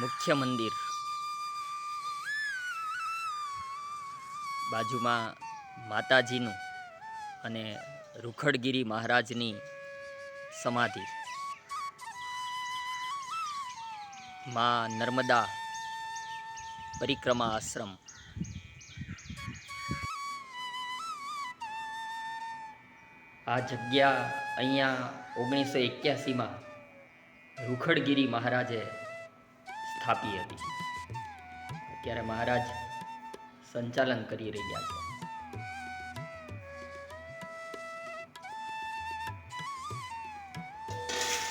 મુખ્ય મંદિર. બાજુમાં માતાજીનું અને રૂખડગીરી મહારાજની સમાધિ. મા નર્મદા પરિક્રમા આશ્રમ. આ જગ્યા અહીંયા ઓગણીસો એક્યાસીમાં રૂખડગીરી મહારાજે સ્થાપી હતી. અત્યારે મહારાજ સંચાલન કરી રહ્યા છે.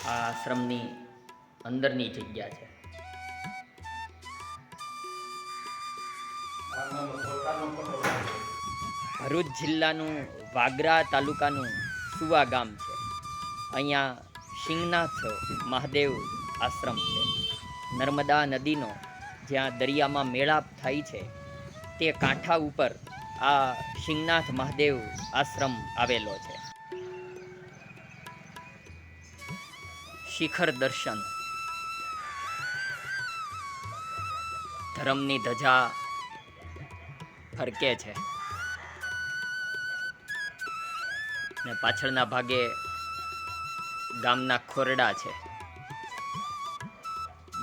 આ આશ્રમની અંદરની જગ્યા છે. ભરૂચ જિલ્લાનું વાગરા તાલુકાનું સુવા ગામ છે. અહીંયા સિંહનાથ મહાદેવ આશ્રમ છે. નર્મદા નદીનો જ્યાં દરિયામાં મેળાપ થાય છે, તે કાંઠા ઉપર આ સિંહનાથ મહાદેવ આશ્રમ આવેલો છે. શિખર દર્શન. ધર્મની ધજા ફરકે છે. ને પાછળના ભાગે ગામના ખોરડા છે.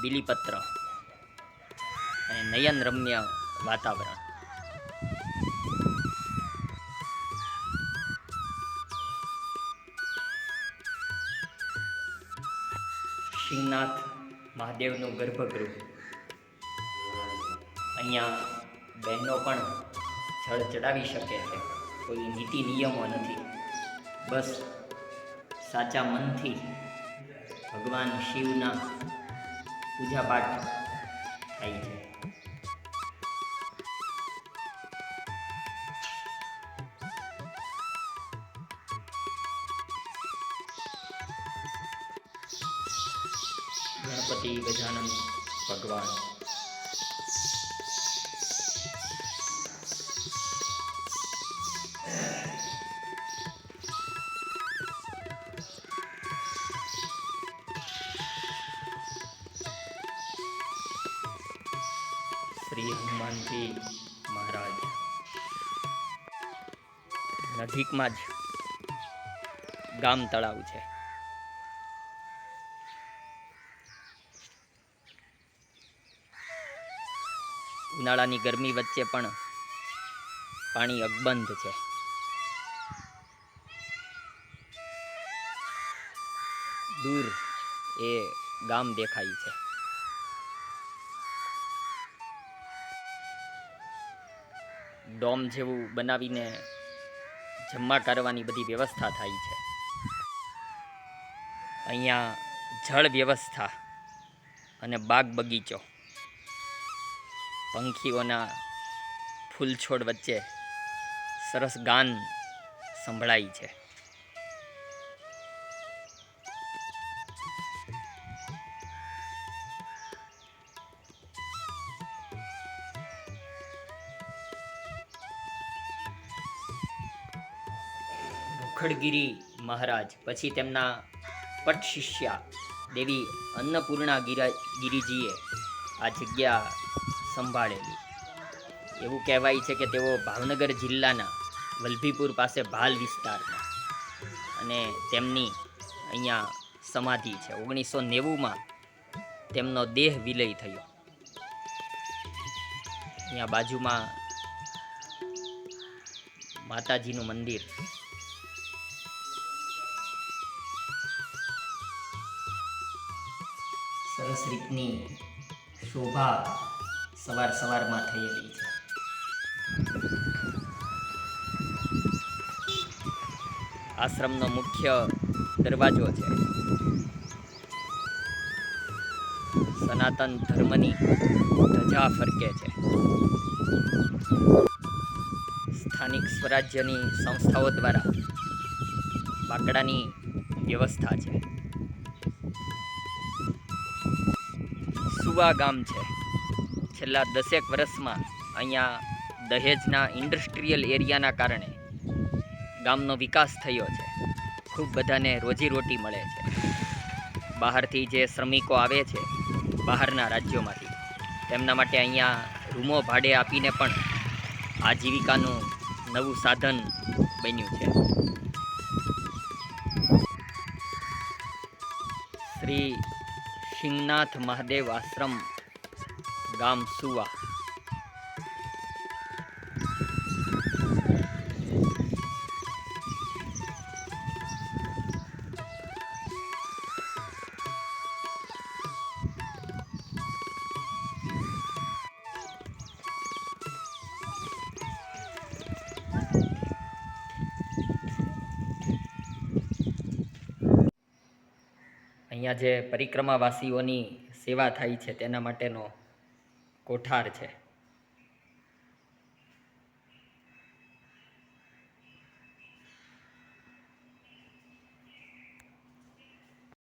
બીલીપત્ર. અને નયન રમ્ય વાતાવરણ. શિવનાથ મહાદેવનું ગર્ભગૃહ. અહીંયા બહેનો પણ જળ ચડાવી શકે છે. કોઈ નીતિ નિયમો નથી. બસ સાચા મનથી ભગવાન શિવના પૂજાપાઠ થાય છે. ગણપતિ ગજાનંદ ભગવાન. શ્રી હનુમાનજી મહારાજ. નજીકમાં જ ગામ તળાવ છે. ઉનાળાની ગરમી વચ્ચે પણ પાણી અકબંધ છે. દૂર એ ગામ દેખાય છે. ડોમ જેવું બનાવીને જમવા કરવાની બધી વ્યવસ્થા થાય છે. અહીંયા જળ વ્યવસ્થા અને બાગ બગીચો, પંખીઓના ફૂલ છોડ વચ્ચે સરસ ગાન સંભળાય છે. મુખડગીરી મહારાજ. પછી તેમના પટ શિષ્યા દેવી અન્નપૂર્ણા ગિરા ગિરિજીએ આ જગ્યા સંભાળેલી. એવું કહેવાય છે કે તેઓ ભાવનગર જિલ્લાના વલભીપુર પાસે ભાલ વિસ્તારમાં અને તેમની અહીંયા સમાધિ છે. ઓગણીસો નેવુંમાં તેમનો દેહ વિલય થયો. અહીંયા બાજુમાં માતાજીનું મંદિર સરસ રીતની શોભા સવાર સવારમાં થયેલી છે. આશ્રમનો મુખ્ય દરવાજો છે. સનાતન ધર્મની ધજા ફરકે છે. સ્થાનિક સ્વરાજ્યની સંસ્થાઓ દ્વારા બાકડાની વ્યવસ્થા છે. સુવા ગામ છે. છેલ્લા દસેક વર્ષમાં અહીંયા દહેજના ઇન્ડસ્ટ્રીયલ એરિયાના કારણે ગામનો વિકાસ થયો છે. ખૂબ બધાને રોજીરોટી મળે છે. બહારથી જે શ્રમિકો આવે છે બહારના રાજ્યોમાંથી, તેમના માટે અહીંયા રૂમો ભાડે આપીને પણ આજીવિકાનું નવું સાધન બન્યું છે. શ્રી શિંગનાથ મહાદેવ આશ્રમ ગામ સુવા. અહીંયા જે પરિક્રમાવાસીઓની સેવા થાય છે તેના માટેનો કોઠાર છે.